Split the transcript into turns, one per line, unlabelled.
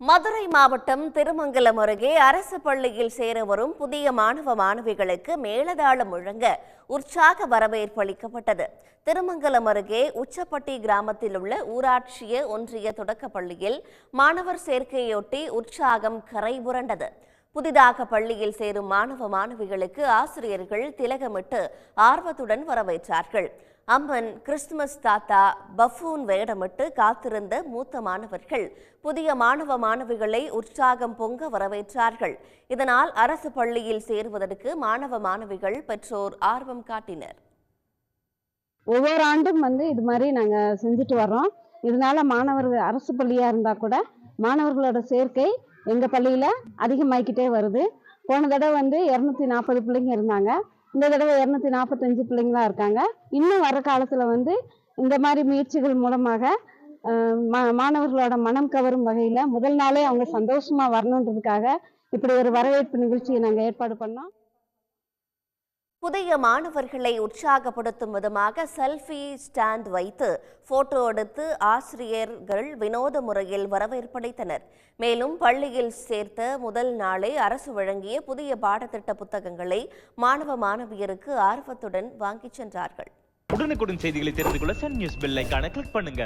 மதுரை மாவட்டம் திருமங்கலம் அருகே அரசு பள்ளியில் சேர வரும் புதிய மாணவ மாணவிகளுக்கு மேலதாளம் முழங்க உற்சாக வரவேற்பு அளிக்கப்பட்டது. திருமங்கலம் அருகே உச்சப்பட்டி கிராமத்தில் உள்ள ஊராட்சிய ஒன்றிய தொடக்கப் பள்ளியில் மாணவர் சேர்க்கையொட்டி உற்சாகம் கரை புரண்டது. புதிதாக பள்ளியில் சேரும் மாணவ மாணவிகளுக்கு ஆசிரியர்கள் திலகமிட்டு ஆர்வத்துடன் வரவேற்றார்கள். அம்மன் கிறிஸ்துமஸ் தாத்தா பஃபூன் வேடமிட்டு காத்திருந்த மூத்த மாணவர்கள் புதிய மாணவ மாணவிகளை உற்சாகம் பொங்க வரவேற்றார்கள். இதனால் அரசு பள்ளியில் சேருவதற்கு மாணவ மாணவிகள் பெற்றோர் ஆர்வம் காட்டினர்.
ஒவ்வொரு ஆண்டும் வந்து இது மாதிரி நாங்கள் செஞ்சுட்டு வர்றோம். இதனால மாணவர்கள் அரசு பள்ளியாக இருந்தால் கூட மாணவர்களோட சேர்க்கை எங்கள் பள்ளியில் அதிகமாகிக்கிட்டே வருது. போன தடவை வந்து இரநூத்தி நாற்பது பிள்ளைங்க இருந்தாங்க. இந்த தடவை இரநூத்தி நாற்பத்தஞ்சு பிள்ளைங்களா இருக்காங்க. இன்னும் வர காலத்தில் வந்து இந்த மாதிரி முயற்சிகள் மூலமாக மா- மாணவர்களோட மனம் கவரும் வகையில் முதல் நாளே அவங்க சந்தோஷமாக வரணுன்றதுக்காக இப்படி ஒரு வரவேற்பு நிகழ்ச்சியை நாங்கள் ஏற்பாடு பண்ணோம்.
புதிய மாணவர்களை உற்சாகப்படுத்தும் விதமாக செல்ஃபி ஸ்டாண்ட் வைத்து போட்டோ எடுத்து ஆசிரியர்கள் வினோத முறையில் வரவேற்படைத்தனர் மேலும் பள்ளியில் சேர்த்த முதல் நாளே அரசு வழங்கிய புதிய பாடத்திட்ட புத்தகங்களை மாணவ மாணவியருக்கு ஆர்வத்துடன் வாங்கிச் சென்றார்கள்.
உடனுக்குடன் செய்திகளை தெரிந்து கொள்ள சன் நியூஸ் பெல் கிளிக் பண்ணுங்க.